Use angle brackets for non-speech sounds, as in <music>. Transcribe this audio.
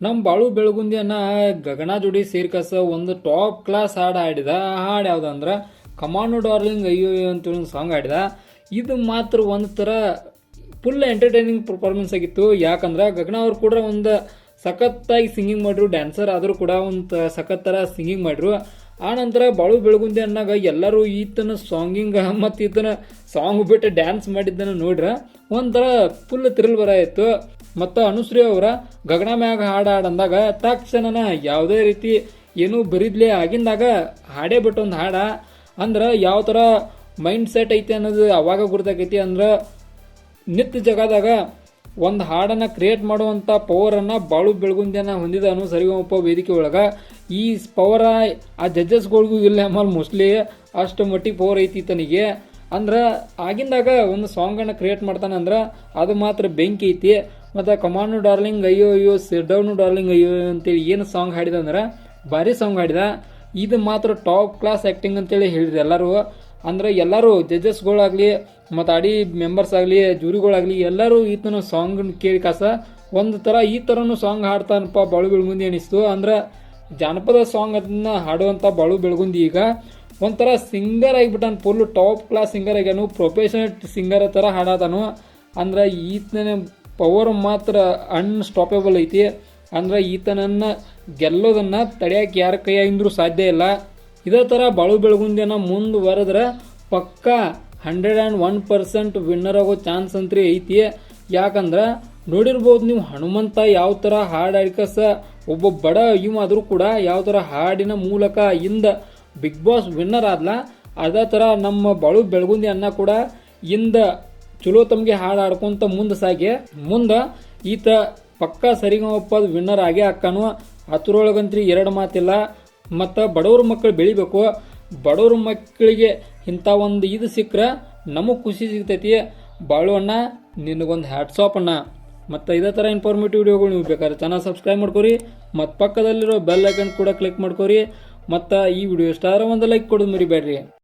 ನಮ್ಮ ಬಾಳು ಬೆಳಗುಂದಿಯನ್ನ ಗಗನ ಜೋಡಿ ಸೇರ್ಕಸ ಒಂದು ಟಾಪ್ ಕ್ಲಾಸ್ ಹಾಡು ಹಾಡಿದ. ಆ ಹಾಡು ಯಾವುದಂದ್ರೆ ಕಮಾಂಡು ಡಾರ್ಲಿಂಗ್, ಅಯ್ಯೋ ಅಂತ ಅಂತೇಳಿ ಒಂದು ಸಾಂಗ್ ಹಾಡಿದ. ಇದು ಮಾತ್ರ ಒಂದು ಥರ ಫುಲ್ ಎಂಟರ್ಟೈನಿಂಗ್ ಪರ್ಫಾರ್ಮೆನ್ಸ್ ಆಗಿತ್ತು. ಯಾಕಂದ್ರೆ, ಗಗನ ಅವ್ರು ಕೂಡ ಒಂದು ಸಖತ್ತಾಗಿ ಸಿಂಗಿಂಗ್ ಮಾಡಿದ್ರು ಡ್ಯಾನ್ಸರ್ ಆದರೂ ಕೂಡ ಒಂದು ಸಖತ್ ಥರ ಸಿಂಗಿಂಗ್ ಮಾಡಿದ್ರು ಆ ನಂತರ ಬಾಳು ಬೆಳಗುಂದಿ ಅನ್ನಾಗ ಎಲ್ಲರೂ ಈತನ ಸಾಂಗಿಂಗ್ <laughs> ಮತ್ತು ಈತನ ಸಾಂಗ್ ಬಿಟ್ಟು ಡ್ಯಾನ್ಸ್ ಮಾಡಿದ್ದನ್ನು ನೋಡ್ರ, ಒಂಥರ ಫುಲ್ ಥ್ರಿಲ್ ಬರ ಇತ್ತು. ಮತ್ತು ಅನುಶ್ರೀ ಅವರ ಗಗನ ಮ್ಯಾಗ ಹಾಡು ಅಂದಾಗ ತಕ್ಷಣನ ಯಾವುದೇ ರೀತಿ ಏನೂ ಬರಿದ್ಲೆ ಆಗಿಂದಾಗ ಹಾಡೇ ಬಿಟ್ಟು ಒಂದು ಹಾಡ ಅಂದ್ರೆ ಯಾವ ಥರ ಮೈಂಡ್ ಸೆಟ್ ಐತಿ ಅನ್ನೋದು ಅವಾಗ ಗುರ್ತಾಕೈತಿ ಅಂದ್ರೆ ನಿತ್ಯ ಜಗದಾಗ ಒಂದು ಹಾಡನ್ನು ಕ್ರಿಯೇಟ್ ಮಾಡುವಂಥ ಪವರನ್ನು ಬಾಳು ಬೆಳಗುಂದಿಯನ್ನ ಹೊಂದಿದನು ಸರಿಗಮಪ್ಪ ವೇದಿಕೆ ಒಳಗೆ. ಈ ಪವರ ಆ ಜಡ್ಜಸ್ಗಳಿಗೂ ಇಲ್ಲ ಆಮೇಲೆ ಮೋಸ್ಟ್ಲಿ ಅಷ್ಟು ಮಟ್ಟಿಗೆ ಪವರ್ ಐತಿ ತನಗೆ. ಅಂದ್ರೆ ಆಗಿಂದಾಗ ಒಂದು ಸಾಂಗನ್ನು ಕ್ರಿಯೇಟ್ ಮಾಡ್ತಾನಂದ್ರೆ ಅದು ಮಾತ್ರ ಬೆಂಕಿ ಐತಿ. ಮತ್ತು ಕಮಾನು ಡಾರ್ಲಿಂಗ್, ಅಯ್ಯೋ ಅಯ್ಯೋ ಸಿಡ್ಡೌನು ಡಾರ್ಲಿಂಗ್, ಅಯ್ಯೋ ಅಂತೇಳಿ ಏನು ಸಾಂಗ್ ಹಾಡಿದ ಅಂದ್ರೆ, ಭಾರಿ ಸಾಂಗ್ ಹಾಡಿದ. ಇದು ಮಾತ್ರ ಟಾಪ್ ಕ್ಲಾಸ್ ಆ್ಯಕ್ಟಿಂಗ್ ಅಂತೇಳಿ ಹೇಳಿದ್ರು ಎಲ್ಲರೂ. ಅಂದ್ರೆ ಎಲ್ಲರೂ ಜಡ್ಜಸ್ಗಳಾಗಲಿ, ಮತ್ತು ಅಡಿ ಮೆಂಬರ್ಸ್ ಆಗಲಿ, ಜೂರಿಗಳಾಗಲಿ, ಎಲ್ಲರೂ ಈತನ ಸಾಂಗ್ ಕೇಳಿ ಕಾಸ. ಒಂದು ಥರ ಈ ಥರನೂ ಸಾಂಗ್ ಹಾಡ್ತಾನಪ್ಪ ಬಾಳು ಬೆಳಗುಂದಿ ಅನಿಸ್ತು. ಅಂದ್ರೆ ಜಾನಪದ ಸಾಂಗ್ ಅದನ್ನ ಹಾಡುವಂಥ ಬಾಳು ಬೆಳಗುಂದಿ ಈಗ. ಒಂಥರ ಸಿಂಗರ್ ಆಗಿಬಿಟ್ಟಾನ ಫುಲ್ ಟಾಪ್ ಕ್ಲಾಸ್ ಸಿಂಗರ್ ಆಗ್ಯಾನು ಪ್ರೊಫೆಷನಲ್ ಸಿಂಗರ್ ಥರ ಹಾಡತಾನು. ಅಂದ್ರೆ ಈತನ ಪವರ್ ಮಾತ್ರ ಅನ್ಸ್ಟಾಪೇಬಲ್ ಐತಿ. ಅಂದ್ರೆ ಈತನನ್ನ ಗೆಲ್ಲೋದನ್ನ ತಡೆಯಕ್ಕೆ ಯಾರ ಕೈಯಾಗಿಂದ್ರೂ ಸಾಧ್ಯ ಇಲ್ಲ. ಇದೇ ಥರ ಬಾಳು ಬೆಳಗುಂದಿಯನ್ನ ಮುಂದುವರೆದ್ರೆ ಪಕ್ಕ hundred and one percent winner ಆಗೋ ಚಾನ್ಸ್ ಅಂತ್ರಿ ಐತಿ. ಯಾಕಂದ್ರೆ ನೋಡಿರ್ಬೋದು ನೀವು ಹನುಮಂತ ಯಾವ ಥರ ಹಾಡು ಹಾಡ್ಕಸ ಒಬ್ಬ ಬಡ ಇವಾದರೂ ಕೂಡ ಯಾವ ಥರ ಹಾಡಿನ ಮೂಲಕ ಇಂದ ಬಿಗ್ ಬಾಸ್ ವಿನ್ನರ್ ಆದ್ಲ, ಅದೇ ಥರ ನಮ್ಮ ಬಾಳು ಬೆಳಗುಂದಿ ಅನ್ನ ಕೂಡ ಇಂದ ಚಲೋ ತಮಗೆ ಹಾಡು ಹಾಡ್ಕೊಂತ ಮುಂದೆ ಸಾಗಿ, ಮುಂದೆ ಈತ ಪಕ್ಕ ಸರಿಗಮಪ್ಪ ವಿನ್ನರ್ ಆಗೇ ಅಕ್ಕನು ಅದ್ರೊಳಗಂತ್ರಿ ಎರಡು ಮಾತಿಲ್ಲ, ಮತ್ತು ಬಡವ್ರ ಮಕ್ಕಳು ಬೆಳಿಬೇಕು, ಬಡವ್ರ ಮಕ್ಕಳಿಗೆ ಇಂಥ ಒಂದು ಇದು ಸಿಕ್ಕರೆ ನಮಗೆ ಖುಷಿ ಸಿಗ್ತೈತಿ. ಬಾಳು ಅಣ್ಣ, ನಿನಗೊಂದು ಹ್ಯಾಟ್ಸಾಪ್ ಅಣ್ಣ. ಮತ್ತು ಇದೇ ಥರ ಇನ್ಫಾರ್ಮೇಟಿವ್ ವಿಡಿಯೋಗಳು ನೀವು ಬೇಕಾದ್ರೆ ಚೆನ್ನಾಗಿ ಸಬ್ಸ್ಕ್ರೈಬ್ ಮಾಡ್ಕೊರಿ, ಮತ್ತು ಪಕ್ಕದಲ್ಲಿರೋ ಬೆಲ್ ಐಕನ್ ಕೂಡ ಕ್ಲಿಕ್ ಮಾಡ್ಕೊರಿ, ಮತ್ತು ಈ ವಿಡಿಯೋ ಇಷ್ಟ ಆದರೆ ಒಂದು ಲೈಕ್ ಕೊಡೋದು ಮರಿಬೇಡ್ರಿ.